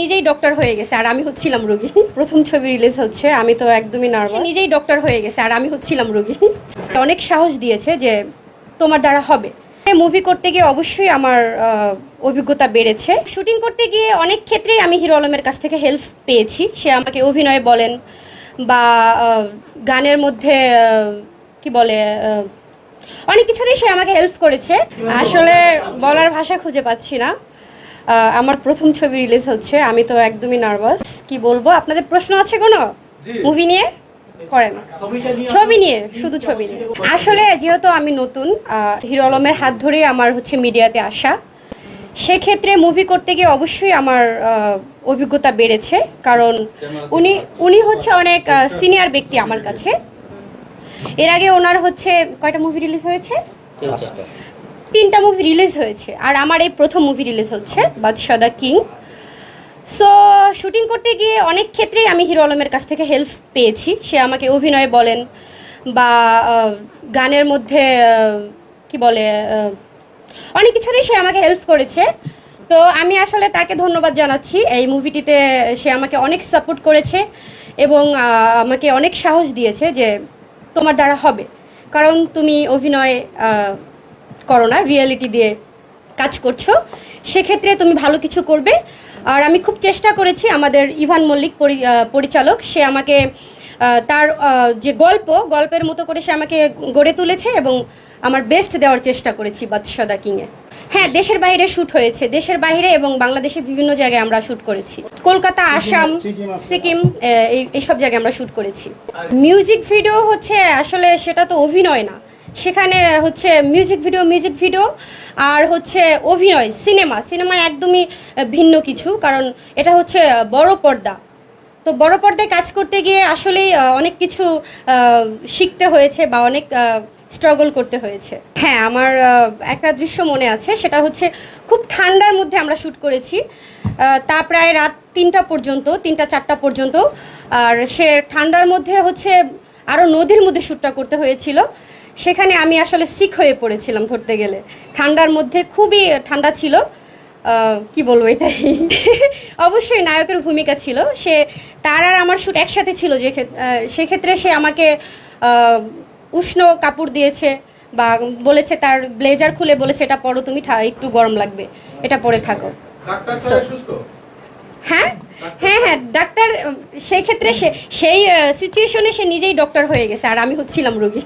নিজেই ডক্টর হয়ে গেছে, আর আমি হচ্ছিলাম রোগী। প্রথম ছবি রিলিজ হচ্ছে, আমি তো একদমই নার্ভাস নিজেই ডক্টর হয়ে গেছে, আর আমি হচ্ছিলাম রোগী। অনেক সাহস দিয়েছে যে তোমার দ্বারা হবে। মুভি করতে গিয়ে অবশ্যই আমার অভিজ্ঞতা বেড়েছে। শুটিং করতে গিয়ে অনেক ক্ষেত্রেই আমি হিরো আলমের কাছ থেকে হেল্প পেয়েছি। সে আমাকে অভিনয় বলেন বা গানের মধ্যে কি বলে অনেক কিছুতেই সে আমাকে হেল্প করেছে। আসলে বলার ভাষা খুঁজে পাচ্ছি না। আমার প্রথম ছবি রিলিজ হচ্ছে আমি তো একদমই নার্ভাস কি বলব আপনাদের প্রশ্ন আছে কোনো? মুভি নিয়ে? করেন। ছবি নিয়ে শুধু ছবি নিয়ে। আসলে যেহেতু আমি নতুন হিরো আলমের হাত ধরেই আমার হচ্ছে মিডিয়াতে আসা সেক্ষেত্রে মুভি করতে গিয়ে অবশ্যই আমার অভিজ্ঞতা বেড়েছে কারণ উনি উনি হচ্ছে অনেক সিনিয়র ব্যক্তি আমার কাছে। এর আগে ওনার হচ্ছে কয়টা মুভি রিলিজ হয়েছে? তিনটা মুভি রিলিজ হয়েছে। আর আমার এই প্রথম মুভি রিলিজ হচ্ছে, বাদশাহ দ্য কিং। সো শুটিং করতে গিয়ে অনেক ক্ষেত্রেই আমি হিরো আলমের কাছ থেকে হেল্প পেয়েছি। সে আমাকে অভিনয় বলেন বা গানের মধ্যে কি বলে অনেক কিছুতেই সে আমাকে হেল্প করেছে। তো আমি আসলে তাকে ধন্যবাদ জানাচ্ছি। এই মুভিটিতে সে আমাকে অনেক সাপোর্ট করেছে এবং আমাকে অনেক সাহস দিয়েছে যে তোমার দ্বারা হবে। কারণ তুমি অভিনয় করো না রিয়েলিটি দিয়ে কাজ করছ, সেক্ষেত্রে তুমি ভালো কিছু করবে। আর আমি খুব চেষ্টা করেছি আমাদের ইভান মল্লিক পরিচালক, সে আমাকে তার যে গল্প, গল্পের মতো করে সে আমাকে গড়ে তুলেছে এবং আমার বেস্ট দেওয়ার চেষ্টা করেছি বাদশাদা কিংয়ে হ্যাঁ দেশের বাইরে শ্যুট হয়েছে। দেশের বাইরে এবং বাংলাদেশের বিভিন্ন জায়গায় আমরা শ্যুট করেছি। কলকাতা, আসাম, সিকিম এই, এইসব জায়গায় আমরা শ্যুট করেছি। মিউজিক ভিডিও হচ্ছে, আসলে সেটা তো অভিনয় না। সেখানে হচ্ছে মিউজিক ভিডিও মিউজিক ভিডিও আর হচ্ছে অভিনয় সিনেমা সিনেমা একদমই ভিন্ন কিছু, কারণ এটা হচ্ছে বড় পর্দা। তো বড় পর্দায় কাজ করতে গিয়ে আসলেই অনেক কিছু শিখতে হয়েছে বা অনেক স্ট্রাগল করতে হয়েছে। হ্যাঁ আমার একটা দৃশ্য মনে আছে, সেটা হচ্ছে খুব ঠান্ডার মধ্যে আমরা শ্যুট করেছি। তা প্রায় রাত তিনটা পর্যন্ত, তিনটা, চারটা পর্যন্ত। আর সে ঠান্ডার মধ্যে হচ্ছে আরও নদীর মধ্যে শ্যুটটা করতে হয়েছিল। সেখানে আমি আসলে সিক হয়ে পড়েছিলাম ধরতে গেলে। ঠান্ডার মধ্যে খুবই ঠান্ডা ছিল। কি বলব এটাই? অবশ্যই নায়কের ভূমিকা ছিল। সে তার আর আমার শ্যুট একসাথে ছিল যে ক্ষেত- সেক্ষেত্রে সে আমাকে উষ্ণ কাপড় দিয়েছে বা বলেছে তার ব্লেজার খুলে বলেছে এটা পরো তুমি একটু গরম লাগবে। এটা পরে থাকো। সুস্থ? হ্যাঁ? হ্যাঁ হ্যাঁ ডাক্তার সেই ক্ষেত্রে সে সেই সিচুয়েশনে সে নিজেই ডক্টর হয়ে গেছে আর আমি হচ্ছিলাম রোগী।